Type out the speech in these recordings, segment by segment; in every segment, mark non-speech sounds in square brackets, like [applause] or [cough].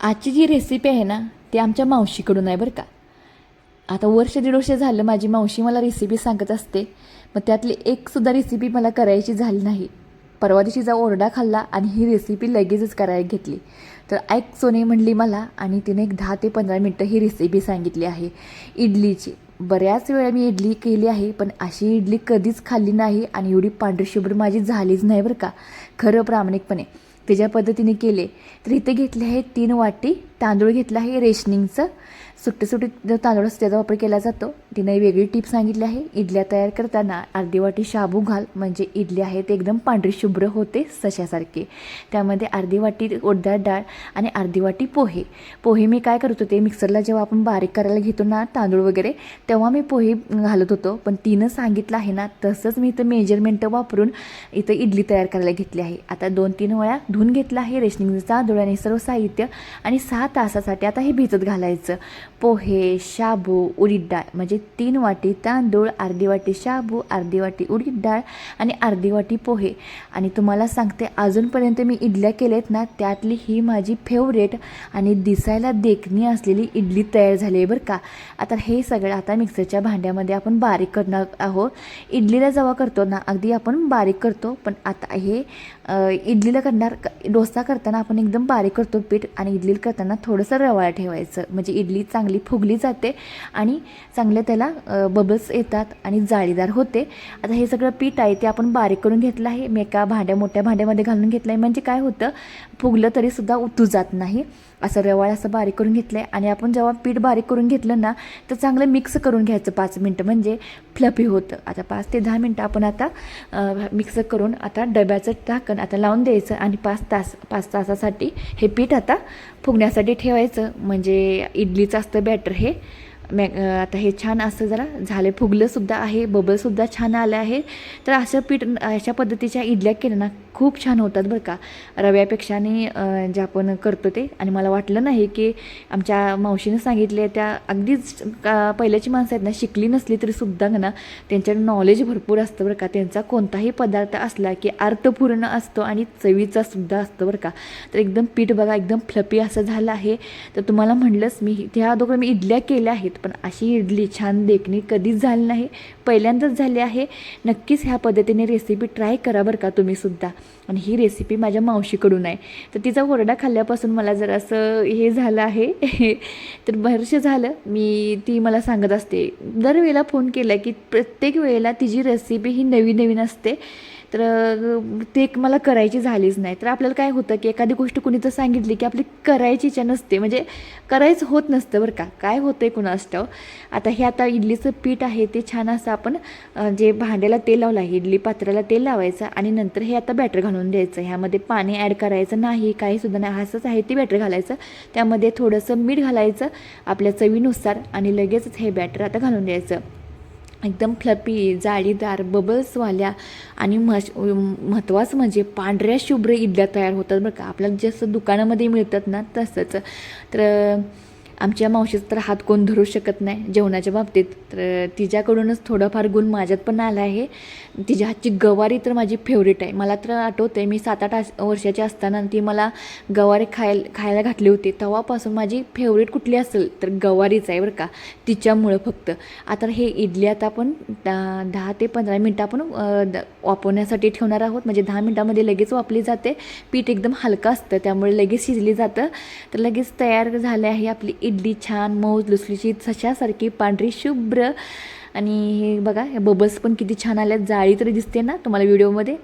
आजची जी रेसिपी आहे ना ती आमच्या मावशीकडून आहे बरं का. आता वर्ष दीड वर्ष झालं माझी मावशी मला रेसिपी सांगत असते मग त्यातली एकसुद्धा रेसिपी मला करायची झाली नाही. परवा दिवशीचा ओरडा खाल्ला आणि ही रेसिपी लगेचच करायला घेतली. तर ऐक सोने म्हणली मला आणि तिने एक दहा ते पंधरा मिनटं ही रेसिपी सांगितली आहे. इडलीची. बऱ्याच वेळा मी इडली केली आहे पण अशी इडली कधीच खाल्ली नाही आणि एवढी पांढरी शुभ्र माझी झालीच नाही बरं का. खरं प्रामाणिकपणे. त्याच्या पद्धतीने केले. तर इथे घेतले आहे तीन वाटी तांदूळ घेतला आहे रेशनिंगचं. सुट्टे जो तांदूळ असतो त्याचा वापर केला जातो. तिने वेगळी टीप सांगितली आहे. इडल्या तयार करताना अर्धी वाटी शाबू घाल. म्हणजे इडली आहे ते एकदम पांढरी शुभ्र होते सशासारखे. त्यामध्ये अर्धी वाटी उडदार डाळ आणि अर्धी वाटी पोहे. पोहे मी काय करत होते मिक्सरला जेव्हा आपण बारीक करायला घेतो ना तांदूळ वगैरे तेव्हा मी पोहे घालत होतो. पण तिनं सांगितलं आहे ना तसंच मी इथं मेजरमेंट वापरून इथं इडली तयार करायला घेतली आहे. आता दोन तीन वेळा धुवून घेतलं आहे रेशनिंगचं तांदूळ आणि सर्व साहित्य आणि सहा तासासाठी आता हे भिजत घालायचं. पोहे शाबू उडीद डाळ. म्हणजे तीन वाटी तांदूळ अर्धी वाटी शाबू अर्धी वाटी उडीद डाळ आणि अर्धी वाटी पोहे. आणि तुम्हाला सांगते अजूनपर्यंत मी इडल्या केल्यात ना त्यातली ही माझी फेवरेट आणि दिसायला देखणी असलेली इडली तयार झाली आहे बरं का. आता हे सगळं आता मिक्सरच्या भांड्यामध्ये आपण बारीक करणार आहोत. इडलीला जेव्हा करतो ना अगदी आपण बारीक करतो पण आता हे इडलीला करणार डोसा करताना आपण एकदम बारीक करतो पीठ आणि इडली करताना थोडंसं रवाळा ठेवायचं. म्हणजे इडली चांगली फुगली जाते आणि चांगले त्याला बबल्स येतात आणि जाळीदार होते. आता हे सगळं पीठ आहे ते आपण बारीक करून घेतलं आहे. मी एका भांड्या मोठ्या भांड्यामध्ये घालून घेतलं आहे म्हणजे काय होतं फुगलं तरीसुद्धा उतू जात नाही. असं रवाळ असं बारीक करून घेतलं आहे आणि आपण जेव्हा पीठ बारीक करून घेतलं ना तर चांगलं मिक्स करून घ्यायचं पाच मिनटं. म्हणजे फ्लफी होतं. आता पाच ते दहा मिनटं आपण आता मिक्स करून आता डब्याचं टाकण आता लावून द्यायचं आणि पाच तास पाच तासासाठी हे पीठ आता फुगण्यासाठी ठेवायचं. म्हणजे इडलीचं असतं बॅटर हे. मॅ आता हे छान असं जरा झालं फुगलंसुद्धा आहे बबलसुद्धा छान आलं आहे. तर असं पीठ अशा पद्धतीच्या इडल्या केल्या ना खूप छान होतात बरं का. रव्यापेक्षा आणि जे आपण करतो ते. आणि मला वाटलं नाही की आमच्या मावशीनं सांगितले त्या अगदीच का पहिल्याची माणसं आहेत ना शिकली नसली तरी सुद्धा ना त्यांच्याकडे नॉलेज भरपूर असतं बरं का. त्यांचा कोणताही पदार्थ असला की अर्थपूर्ण असतो आणि चवीचा सुद्धा असतो बरं का. तर एकदम पीठ बघा एकदम फ्लपी असं झालं आहे. तर तुम्हाला म्हणलंच मी त्या अगोदर मी इडल्या केल्या आहेत पण अशी इडली छान देखणी कधीच झाली नाही. पहिल्यांदाच झाली आहे. नक्कीच ह्या पद्धतीने रेसिपी ट्राय करा बरं का तुम्हीसुद्धा आणि ही रेसिपी माझ्या मावशीकडून आहे. तर तिचा ओरडा खाल्ल्यापासून मला जरा असं हे झालं आहे. [laughs] तर बरंच झालं. मी ती मला सांगत असते. दरवेळेला फोन केला की प्रत्येक वेळेला तिची रेसिपी ही नवीन नवीन असते. तर ते एक मला करायची झालीच नाही. तर आपल्याला काय होतं की एखादी गोष्ट कुणी तर सांगितली की आपली करायची इच्छा नसते म्हणजे करायचं होत नसतं बरं का. काय होतं आहे कुणास्तव आता हे आता इडलीचं पीठ आहे ते छान असं आपण जे भांड्याला तेल लावलं आहे इडली पात्राला तेल लावायचं आणि नंतर हे आता बॅटर घालून द्यायचं. ह्यामध्ये पाणी ॲड करायचं नाही काहीसुद्धा नाही. असंच आहे ते बॅटर घालायचं. त्यामध्ये थोडंसं मीठ घालायचं आपल्या चवीनुसार आणि लगेचच हे बॅटर आता घालून द्यायचं. एकदम फ्लपी जाळीदार बबल्सवाल्या आणि मश महत्त्वाचं म्हणजे पांढऱ्या शुभ्र इडल्या तयार होतात बरं का. आपल्याला जसं दुकानामध्ये मिळतात ना तसंच. तर आमच्या मावशीचा तर हात कोण धरू शकत नाही जेवणाच्या बाबतीत. तर तिच्याकडूनच थोडंफार गुण माझ्यात पण आला आहे. तिच्या हातची गवारी तर माझी फेवरेट आहे. मला तर आठवते मी सात आठ वर्षाची असताना ती मला गवारी खायला खायला घातली होती. तेव्हापासून माझी फेवरेट कुठली असेल तर गवारीच आहे बरं का. तिच्यामुळं फक्त. आता हे इडली आता आपण दहा ते पंधरा मिनटं आपण द- वापरण्यासाठी ठेवणार आहोत. म्हणजे दहा मिनटामध्ये लगेच वापरली जाते. पीठ एकदम हलकं असतं त्यामुळे लगेच शिजली जातं. तर लगेच तयार झाले आहे आपली इडली छान मऊ लुसलुशीत सशासारखी पांढरी शुभ्र. आणि हे बघा हे बबल्स पण किती छान आल्यात. जाळी तरी दिसते ना तुम्हाला व्हिडिओमध्ये?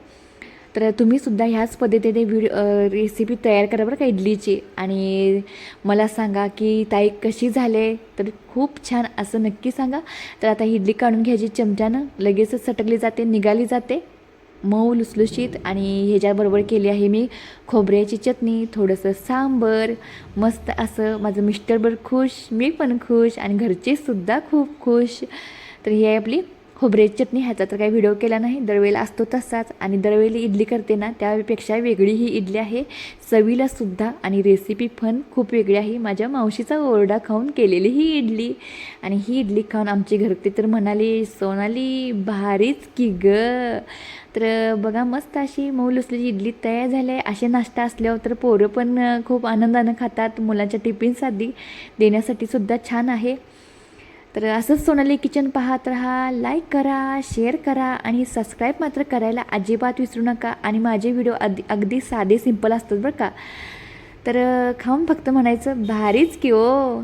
तर तुम्ही सुद्धा ह्याच पद्धतीने व्हिडिओ रेसिपी तयार करा बरं का इडलीची. आणि मला सांगा की ताई कशी झाले? तर खूप छान असं नक्की सांगा. तर आता इडली काढून घ्यायची चमच्यानं. लगेचच सटकली जाते निघाली जाते. मऊ लुसलुशीत आणि ह्याच्याबरोबर केली आहे मी खोबऱ्याची चटणी थोडंसं सांबर मस्त असं माझं मिस्टर खुश मी पण खुश आणि घरचेसुद्धा खूप खुश. तर ही आहे आपली खोबऱ्याची चटणी. ह्याचा तर काही व्हिडिओ केला नाही. दरवेळेला असतो तसाच आणि दरवेळेला इडली करते ना त्यापेक्षा वेगळी ही इडली आहे. चवीला सुद्धा आणि रेसिपी पण खूप वेगळी आहे. माझ्या मावशीचा ओरडा खाऊन केलेली ही इडली आणि ही इडली खाऊन आमची घरचे तर म्हणाली सोनाली भारीच की ग. तर बघा मस्त अशी मऊ लुसलेली इडली तयार झाली आहे असे नाश्ता असल्यावर तर पोरं पण खूप आनंदानं खातात मुलांच्या टिफिनसाठी देण्यासाठी सुद्धा छान आहे. तर असंच सोनाली किचन पाहत राहा लाईक करा शेअर करा आणि सबस्क्राईब मात्र करायला अजिबात विसरू नका आणि माझे व्हिडिओ अगदी अगदी साधे सिंपल असतात बरं का. तर खाऊन फक्त म्हणायचं भारीच की ओ